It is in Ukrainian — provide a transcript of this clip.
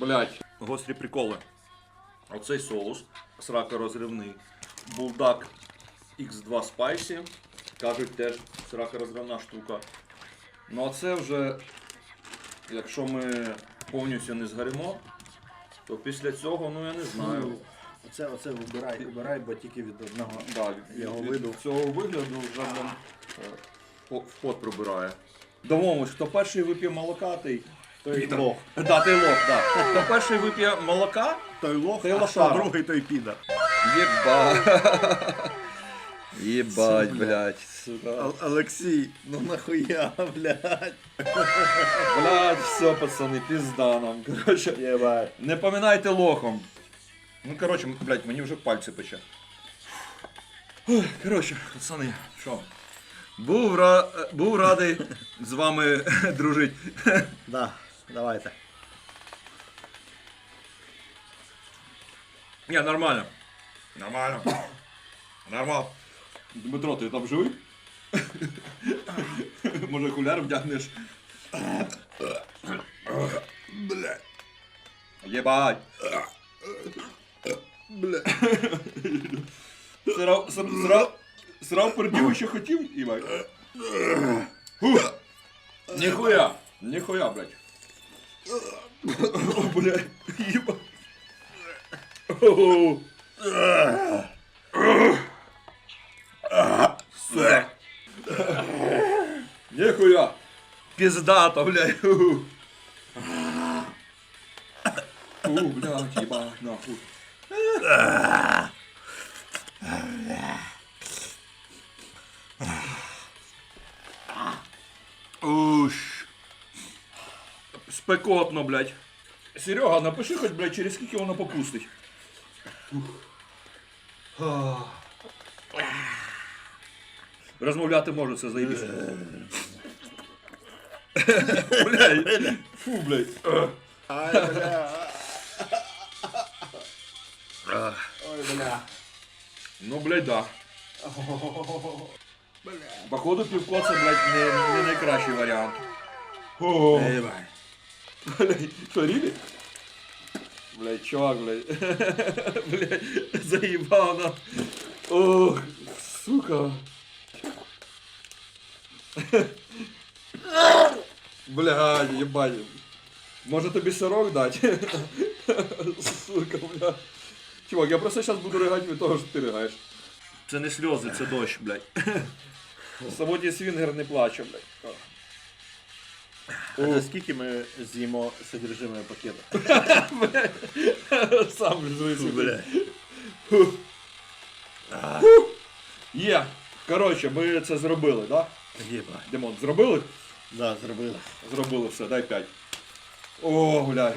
Блять, гострі приколи. Оцей соус сракорозривний. Булдак X2 Spicy. Кажуть, теж сракорозривна штука. Ну а це вже, якщо ми повністю не згоримо, то після цього, ну я не знаю. Оце, оце вибирай, вибирай, бо тільки від одного. Да, Його від виду. цього вигляду вже нам е, в пот пробирає. Домовимось, хто перший вип'є молока, той. Той лох. Да, той лох, да. Хто перший вип'є молока, Той лох, Той а лошара. другий той піда. Єбать. Єбать, блядь, сука. Олексій, ну нахуя, блядь. Блядь, все, пацани, пізда нам. Короче, Єбать. не поминайте лохом. Ну, короче, блядь, мені вже пальці пече. Ой, Короче, пацани, що? Був, ра... Був радий з вами дружити. Да, давайте. Ні, нормально. Нормально. Нормально. Дмитро, ти там живий? Може окуляр вдягнеш? Бля. Єбать. Бля. Срав, срав, срав, срав пердів, що хотів, їбать. Фух. Ніхуя. Ніхуя, блядь. О. Їбать. Оу. Сука. Ніхуя. Пиздата, блядь. У, У, блядь, ебать, нахуй. Спекотно, блядь. Серега, напиши хоч, блядь, через скільки воно попустить. Розмовляти можу, це заїбісь. Блядь. Фу, блядь. Ай, бля. Ой, бля. Ну, блядь, да. Походу півко це, блядь, не, не найкращий варіант. О, Єбать. блядь, що. Блядь, чувак, блядь. блядь, заїбав на. Ох, сука. Блядь, ебать. Може тобі сирок дати? Сука, блядь. Чувак, я просто зараз буду ригати від того, що ти ригаєш. Це не сльози, це дощ, блядь. Самотній свінгер не плаче, блядь. А скільки ми з'їмо содержимое пакета? Сам собі. Бля. Є. Коротше, ми це зробили, да? Єба. Димон, зробили? Да, зробили. Зробили все, дай 5. О, бля.